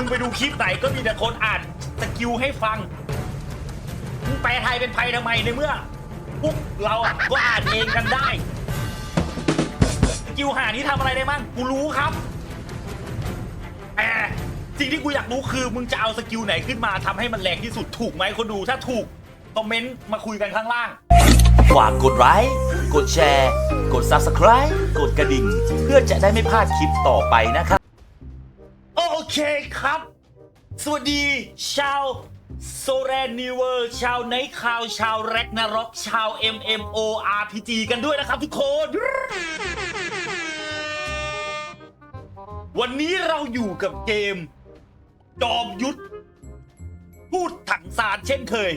มึงไปดูคลิปไหนก็มีแต่คนอ่านสกิลให้ฟัง มึงแปลไทยเป็นไทยทำไมในเมื่อพวกเราอะก็อ่านเองกันได้ สกิลหานี้ทำอะไรได้มั่งกูรู้ครับแต่สิ่งที่กูอยากรู้คือ มึงจะเอาสกิลไหนขึ้นมาทำให้มันแรงที่สุดถูกไหมคนดูถ้าถูกคอมเมนต์มาคุยกันข้างล่าง ฝากกดไลค์ กดแชร์ กด Subscribe กดกระดิ่ง เพื่อจะได้ไม่พลาดคลิปต่อไปนะครับ เคครับ สวัสดี ชาวโซแรนนิเวอร์ ชาวไนท์คาว ชาวแร็กนาร็อกชาว MMO RPG กันด้วยนะครับทุกคน วันนี้เราอยู่กับเกม จอมยุทธ พูดถังสารเช่นเคย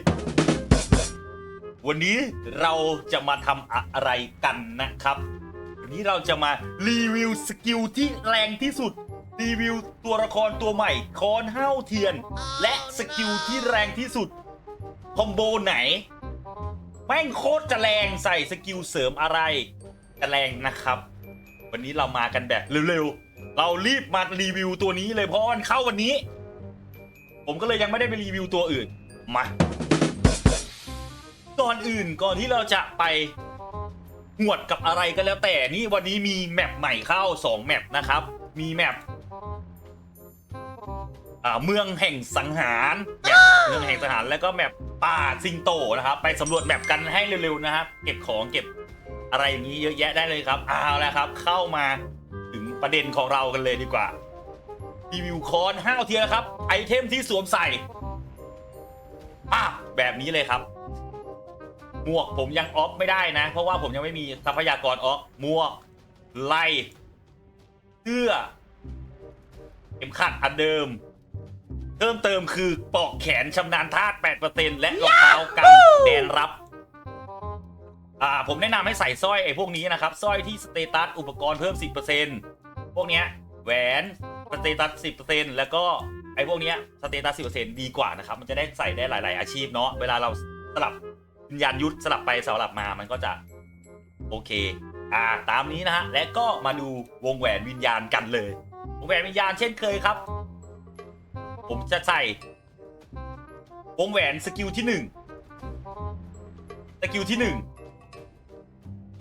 วันนี้เราจะมาทำอะไรกันนะครับ วันนี้เราจะมารีวิวสกิลที่แรงที่สุด รีวิวตัวละครตัวใหม่คอนห้าวเทียน และสกิลที่แรงที่สุด คอมโบไหน แม่งโคตรจะแรงใส่สกิลเสริมอะไรจะแรงนะครับ วันนี้เรามากันแบบเร็วๆ เรารีบมารีวิวตัวนี้เลยเพราะมันเข้าวันนี้ ผมก็เลยยังไม่ได้ไปรีวิวตัวอื่น มา ก่อนอื่นก่อนที่เราจะไปหวดกับอะไรก็แล้วแต่นี่วันนี้มีแมปใหม่เข้า 2 แมปนะครับ มีแมป เมืองแห่งสังหารแมปเมืองแห่งสังหารแล้วก็แมปป่าสิงโตนะครับ ไปสำรวจแมปกันให้เร็วๆนะครับ เก็บของเก็บอะไรอย่างนี้เยอะแยะได้เลยครับเอาละครับ เข้ามาถึงประเด็นของเรากันเลยดีกว่ารีวิวคอนห้าวเทียร์ครับ ไอเทมที่สวมใส่ป้าบแบบนี้เลยครับหมวกผมยังออฟไม่ได้นะ เพราะว่าผมยังไม่มีทรัพยากรออฟหมวกไล่เสื้อเข็มขัดอันเดิม เพิ่มเติมคือปอกแขนชำนาญธาตุ8%และรองเท้ากันแดนรับ อ่า ผมแนะนำให้ใส่สร้อยไอ้พวกนี้นะครับสร้อยที่สเตตัสอุปกรณ์เพิ่ม 10%พวกเนี้ยแหวนสเตตัส10%แล้วก็ไอ้พวกเนี้ยสเตตัส10%ดีกว่านะครับ มันจะได้ใส่ได้หลาย ๆ อาชีพเนาะเวลาเราสลับวิญญาณยุทธสลับไปสลับมามันก็จะโอเค อ่า ตามนี้นะฮะ และก็มาดูวงแหวนวิญญาณกันเลย วงแหวนวิญญาณเช่นเคยครับ ผมจะใส่วงแหวนสกิลที่หนึ่งสกิลที่หนึ่ง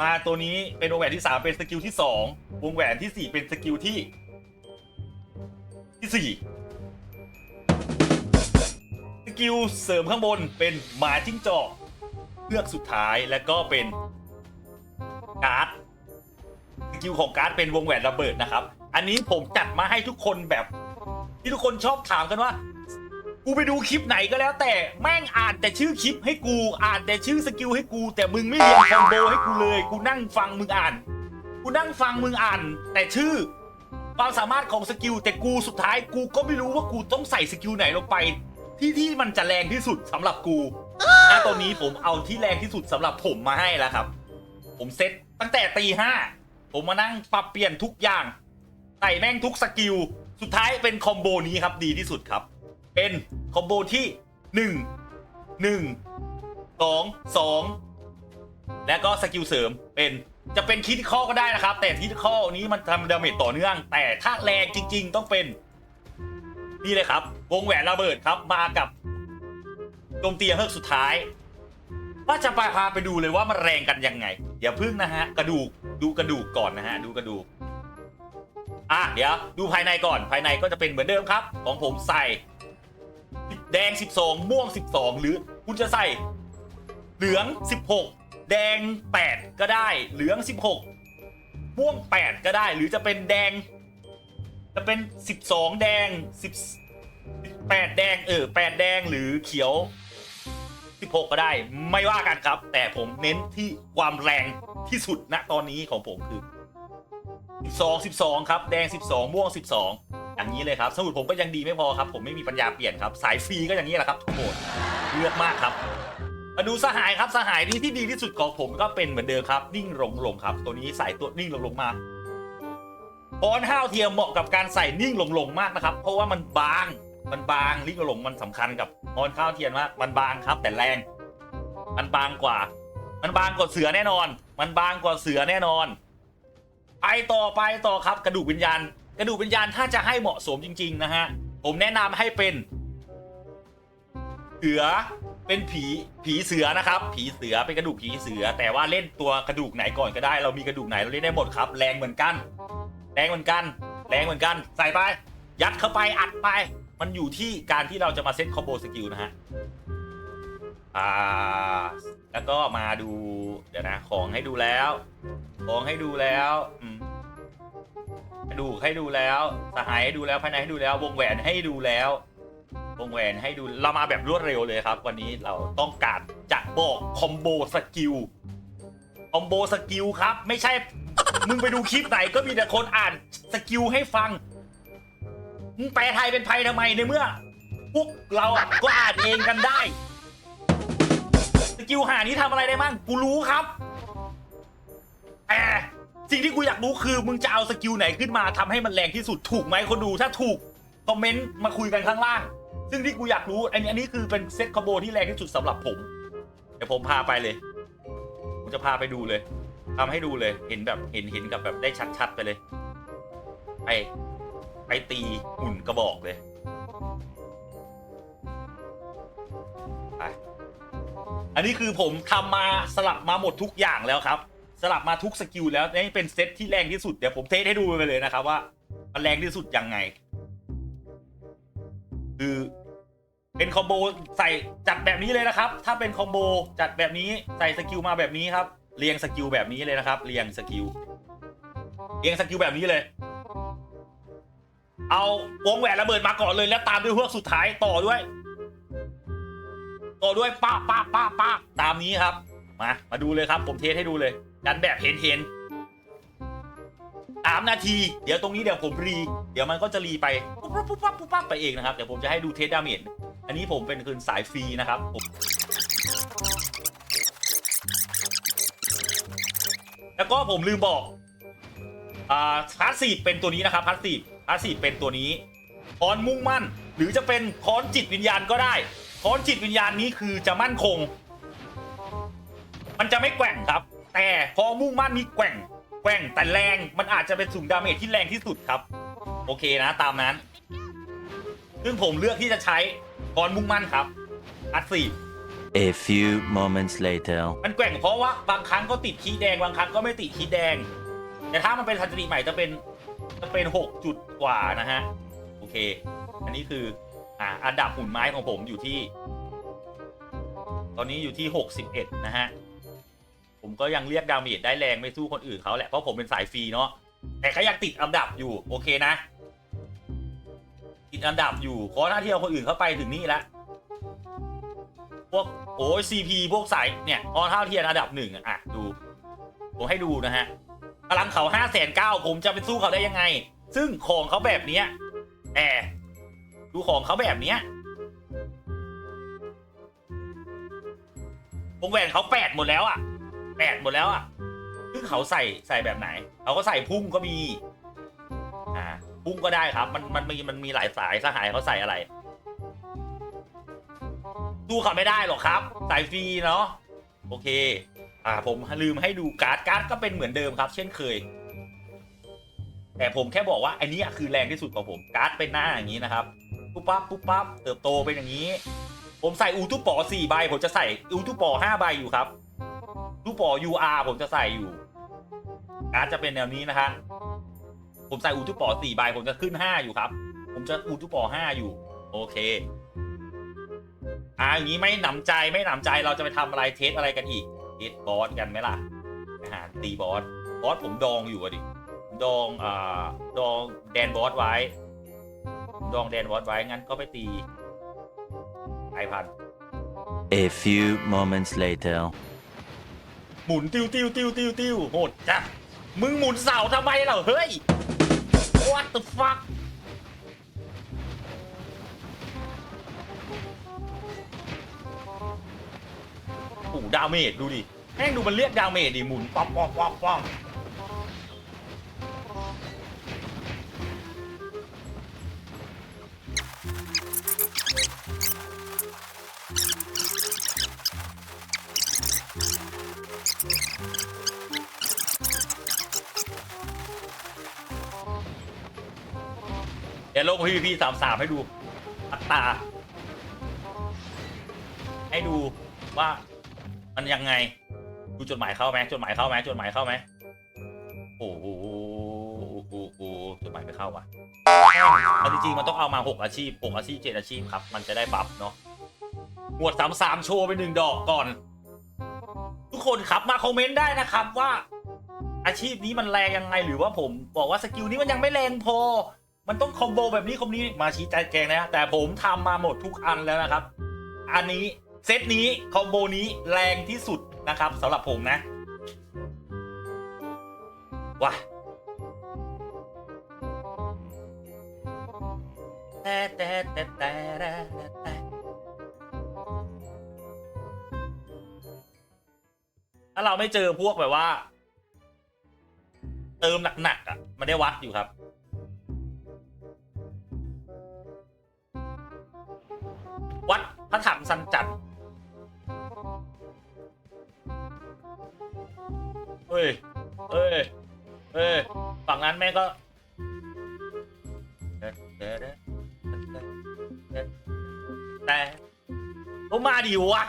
มาตัวนี้เป็นวงแหวนที่สามเป็นสกิลที่สองวงแหวนที่สี่เป็นสกิลที่ ที่สี่สกิลเสริมข้างบนเป็นหมาจิ้งจอกเลือกสุดท้ายแล้วก็เป็นการ์ดสกิลของการ์ดเป็นวงแหวนระเบิดนะครับ อันนี้ผมจัดมาให้ทุกคนแบบ ที่ทุกคนชอบถามกันว่า กูไปดูคลิปไหนก็แล้ว แต่แม่งอ่านแต่ชื่อคลิปให้กูอ่านแต่ชื่อสกิลให้กู แต่มึงไม่เรียนคอมโบให้กูเลย กูนั่งฟังมึงอ่าน กูนั่งฟังมึงอ่าน แต่ชื่อความสามารถของสกิลแต่กูสุดท้ายกูก็ไม่รู้ว่ากูต้องใส่สกิลไหนลงไป ที่ที่มันจะแรงที่สุดสำหรับกูณตอนนี้ผมเอาที่แรงที่สุดสำหรับผมมาให้แล้วครับ ผมเซตตั้งแต่ตีห้าผมมานั่งปรับเปลี่ยนทุกอย่างใส่แม่งทุกสกิล สุดท้ายเป็นคอมโบนี้ครับดีที่สุดครับ เป็นคอมโบที่หนึ่งหนึ่งสองสองและก็สกิลเสริมเป็นจะเป็นคิดข้อก็ได้นะครับ แต่คิดข้อนี้มันทำดาเมจต่อเนื่อง แต่ถ้าแรงจริง ๆ ต้องเป็น นี่เลยครับ วงแหวนระเบิดครับมากับโจมตีเฮือกสุดท้ายว่าจะไปพาไปดูเลยว่ามันแรงกันยังไง อย่าพึ่งนะฮะ กระดูกดูกระดูกก่อนนะฮะ ดูกระดูก อะเดี๋ยวดูภายในก่อนภายในก็จะเป็นเหมือนเดิมครับ ของผมใส่แดง 12 ม่วง 12 หรือคุณจะใส่ เหลือง 16 แดง 8 ก็ได้ เหลือง 16 ม่วง 8 ก็ได้ หรือจะเป็นแดง จะเป็น 12 แดง 10 8 แดงเออ8แดงหรือเขียว 16 ก็ได้ ไม่ว่ากันครับ แต่ผมเน้นที่ความแรงที่สุดณตอนนี้ของผมคือ 12 12 ครับ แดง 12 ม่วง 12 อย่างนี้เลยครับ สมุดผมก็ยังดีไม่พอครับ ผมไม่มีปัญญาเปลี่ยนครับ สายฟรีก็อย่างนี้แหละครับทุกคนเลือกมากครับ มาดูสหายครับ สหายที่ที่ดีที่สุดของผมก็เป็นเหมือนเดิมครับ นิ่งลงลงครับ ตัวนี้ใส่ตัวนิ่งลงลงมาออนห้าวเทียมเหมาะกับการใส่นิ่งลงลงมากนะครับ เพราะว่ามันบาง มันบางนิ่งลงลงมันสำคัญกับออนข้าวเทียมมาก มันบางครับ แต่แรง มันบางกว่า มันบางกว่าเสือแน่นอน มันบางกว่าเสือแน่นอน ไปต่อไปต่อครับกระดูกวิญญาณ กระดูกวิญญาณถ้าจะให้เหมาะสมจริง ๆ นะฮะ ผมแนะนำให้เป็น เสือเป็นผีผีเสือนะครับ ผีเสือเป็นกระดูกผีเสือ แต่ว่าเล่นตัวกระดูกไหนก่อนก็ได้ เรามีกระดูกไหนเราเล่นได้หมดครับ แรงเหมือนกัน แรงเหมือนกัน แรงเหมือนกัน ใส่ไป ยัดเข้าไปอัดไป มันอยู่ที่การที่เราจะมาเซตคอมโบสกิลนะฮะ อ่า แล้วก็มาดู เดี๋ยวนะ ของให้ดูแล้ว ของให้ดูแล้วอืมดูให้ดูแล้วสหายให้ดูแล้วภายในให้ดูแล้ว วงแหวนให้ดูแล้ว วงแหวนให้ดูเรามาแบบรวดเร็วเลยครับ วันนี้เราต้องการจะบอกคอมโบสกิลคอมโบสกิลครับ ไม่ใช่ มึงไปดูคลิปไหนก็มีแต่คนอ่านสกิลให้ฟังมึงแปลไทยเป็นไทยทำไมในเมื่อพวกเราอะก็อ่านเองกันได้ กิลหานี้ทำอะไรได้มั่งกูรู้ครับแต่สิ่งที่กูอยากรู้คือมึงจะเอาสกิลไหนขึ้นมาทำให้มันแรงที่สุดถูกไหมคนดูถ้าถูกคอมเมนต์มาคุยกันข้างล่าง ซึ่งที่กูอยากรู้อันนี้อันนี้คือเป็นเซตคอมโบที่แรงที่สุดสำหรับผม เดี๋ยวผมพาไปเลยผมจะพาไปดูเลยทำให้ดูเลยเห็นแบบเห็นเห็นกับแบบได้ชัดๆไปเลย ไปไปตีหุ่นกระบอกเลย อันนี้คือผมทำมาสลับมาหมดทุกอย่างแล้วครับ สลับมาทุกสกิลแล้วนี่เป็นเซตที่แรงที่สุดเดี๋ยวผมเทสให้ดูไปเลยนะครับว่ามันแรงที่สุดยังไง คือเป็นคอมโบใส่จัดแบบนี้เลยนะครับ ถ้าเป็นคอมโบจัดแบบนี้ใส่สกิลมาแบบนี้ครับเรียงสกิลแบบนี้เลยนะครับ เรียงสกิลเรียงสกิลแบบนี้เลย เอาวงแหวนระเบิดมาก่อนเลยแล้วตามด้วยพวกสุดท้ายต่อด้วย ต่อด้วยป้าป้าป้าป้าตามนี้ครับ มา มาดูเลยครับ ผมเทสให้ดูเลยกันแบบเห็นเห็นสามนาที เดี๋ยวตรงนี้เดี๋ยวผมรี เดี๋ยวมันก็จะรีไปปุ๊บปั๊บปุ๊บปั๊บปุ๊บปั๊บไปเองนะครับ เดี๋ยวผมจะให้ดูเทสดาเมจอันนี้ผมเป็นคืนสายฟรีนะครับผมแล้วก็ผมลืมบอกอ่าพาสซีฟเป็นตัวนี้นะครับพาสซีฟพาสซีฟเป็นตัวนี้คอนมุ่งมั่น หรือจะเป็นคอนจิตวิญญาณก็ได้ คอนจิตวิญญาณนี้คือจะมั่นคง มันจะไม่แกว่งครับ แต่พอมุ่งมั่นมีแกว่ง แกว่งแต่แรง มันอาจจะเป็นสุ่มดาเมจที่แรงที่สุดครับ โอเคนะตามนั้น ซึ่งผมเลือกที่จะใช้คอนมุ่งมั่นครับ อัดสี่ A few moments later. มันแกว่งเพราะว่าบางครั้งก็ติดขีดแดงบางครั้งก็ไม่ติดขีดแดง แต่ถ้ามันเป็นสถิติใหม่จะเป็นจะเป็นหกจุดกว่านะฮะ โอเค อันนี้คือ อ่าอันดับหุ่นไม้ของผมอยู่ที่ ตอนนี้อยู่ที่หกสิบเอ็ดนะฮะ ผมก็ยังเรียกดาเมจได้แรงไม่สู้คนอื่นเขาแหละ เพราะผมเป็นสายฟรีเนาะแต่ก็ยังติดอันดับอยู่โอเคนะ ติดอันดับอยู่เพราะหน้าที่เอาคนอื่นเข้าไปถึงนี่ล้วพวกโอ้ยซีพีพวกสายเนี่ยออเท่าเทียนอันดับหนึ่งอะอะดู ผมให้ดูนะฮะพลังเขาห้าแสนเก้าผมจะไปสู้เขาได้ยังไง ซึ่งของเขาแบบเนี้ยแต่ ดูของเขาแบบเนี้ยวงแหวนเขาแปดหมดแล้วอะแปดหมดแล้วอะซึ่งเขาใส่ใส่แบบไหนเขาก็ใส่พุ่งก็มี อ่า พุ่งก็ได้ครับ มันมันมีมันมีหลายสายสหายเขาใส่อะไรสู้เขาไม่ได้หรอกครับสายฟรีเนาะโอเค อ่า ผมลืมให้ดูการ์ดการ์ดก็เป็นเหมือนเดิมครับ เช่นเคย แต่ผมแค่บอกว่าอันนี้คือแรงที่สุดของผมการ์ดเป็นหน้าอย่างนี้นะครับ ปุ๊บปั๊บปุ๊บปั๊บเติบโตเป็นอย่างนี้ ผมใส่อูตุปอสี่ใบผมจะใส่อูตุปอห้าใบอยู่ครับอูตุปอ UR ผมจะใส่อยู่การจะเป็นแนวนี้นะฮะผมใส่อูตุปอสี่ใบผมจะขึ้นห้าอยู่ครับ ผมจะอูตุปอห้าอยู่ โอเคอ่าอย่างนี้ไม่หนำใจไม่หนำใจเราจะไปทำอะไรเทสอะไรกันอีกเทสบอสกันไหมล่ะอาหารตีบอสบอสผมดองอยู่อะดิดองอ่าดองแดนบอสไว้ ดองแดนบอสไว้ งั้นก็ไปตีไอพัน A few moments later. หมุนติ้วติ้วติ้วติ้วติ้วโหดจ้ะมึงหมุนเสาทำไมเหรอเฮ้ย what the fuck โอ้โหดาเมจดูดิแม่งดูมันเรียกดาเมจดิหมุนป๊อปป๊อปป๊อปป๊อป PVP สามสามให้ดู อัตราให้ดูว่ามันยังไง ดูจดหมายเข้าไหมจดหมายเข้าไหมจดหมายเข้าไหมโอ้โหโอ้โหโอ้จดหมายไม่เข้าว่ะเอาจริงๆมันต้องเอามาหกอาชีพหกอาชีพเจ็ดอาชีพครับ มันจะได้บัฟเนาะหมวดสามสามโชว์ไปหนึ่งดอกก่อน ทุกคนครับมาคอมเมนต์ได้นะครับว่า อาชีพนี้มันแรงยังไงหรือว่าผม บอกว่าสกิลนี้มันยังไม่แรงพอ มันต้องคอมโบแบบนี้คอมนี้มาชี้แจงนะแต่ผมทำมาหมดทุกอันแล้วนะครับ อันนี้เซตนี้คอมโบนี้แรงที่สุดนะครับสำหรับผมนะว้าแต่แต่แต่แต่แต่แต่ถ้าเราไม่เจอพวกแบบว่า เติมหนักๆอะ มันได้วัดอยู่ครับ พระถังสันจันทร์เฮ้ยเฮ้ยเฮ้ยฝั่งนั้นแม่ก็แต่ก็มาดิวะ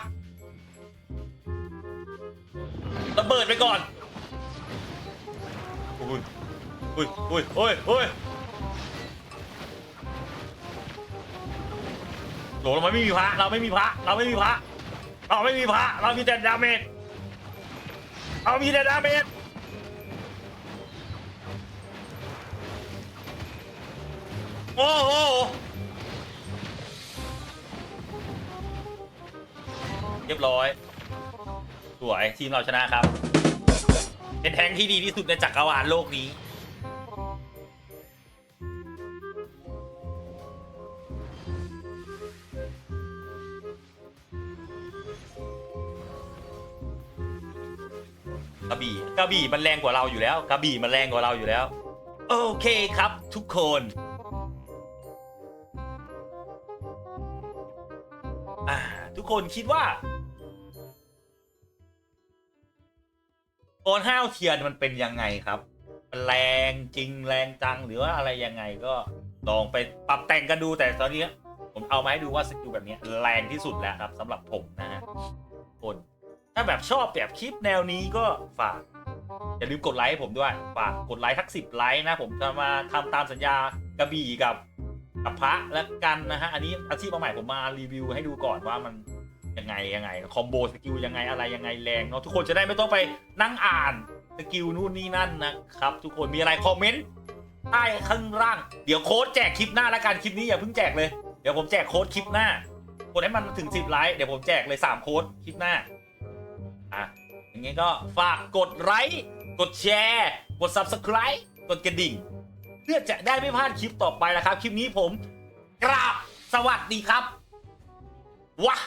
ระเบิดไปก่อนอุ้ยอุ้ยอุ้ยอุ้ยอุ้ย โหเราไม่มีพระ เราไม่มีพระ เราไม่มีพระ เราไม่มีพระ เรามีแต่ดาเมจเรามีแต่ดาเมจโอ้โหเรียบร้อย สวยทีมเราชนะครับ เป็นแทงที่ดีที่สุดในจักรวาลโลกนี้ กระบี่กระบี่มันแรงกว่าเราอยู่แล้วกระบี่มันแรงกว่าเราอยู่แล้ว โอเคครับทุกคนอ่าทุกคนคิดว่าโอนห้าวเทียนมันเป็นยังไงครับ แรงจริงแรงจังหรือว่าอะไรยังไงก็ลองไปปรับแต่งกันดูแต่ตอนนี้ผมเอามาให้ดูว่าสกิลแบบนี้แรงที่สุดแล้วครับสำหรับผมนะฮะคน ถ้าแบบชอบแบบคลิปแนวนี้ก็ฝาก อย่าลืมกดไลค์ให้ผมด้วย ฝากกดไลค์ทักสิบไลค์นะ ผมจะมาทำตามสัญญากระบี่กับกับพระแล้วกันนะฮะ อันนี้อาชีพมาใหม่ผมมารีวิวให้ดูก่อนว่ามันยังไงยังไงคอมโบสกิลยังไงอะไรยังไงแรงเนาะทุกคนจะได้ไม่ต้องไปนั่งอ่านสกิลนู่นนี่นั่นนะครับ ทุกคนมีอะไรคอมเมนต์ใต้ข้างล่าง เดี๋ยวโค้ดแจกคลิปหน้าแล้วกันคลิปนี้อย่าเพิ่งแจกเลยเดี๋ยวผมแจกโค้ดคลิปหน้ากดให้มันถึง 10 ไลค์เดี๋ยวผมแจกเลย 3 โค้ดคลิปหน้า อย่างงี้ก็ฝากกดไลค์กดแชร์ กด subscribe กดกระดิ่ง เพื่อจะได้ไม่พลาดคลิปต่อไปนะครับ คลิปนี้ผม กราบสวัสดีครับว้า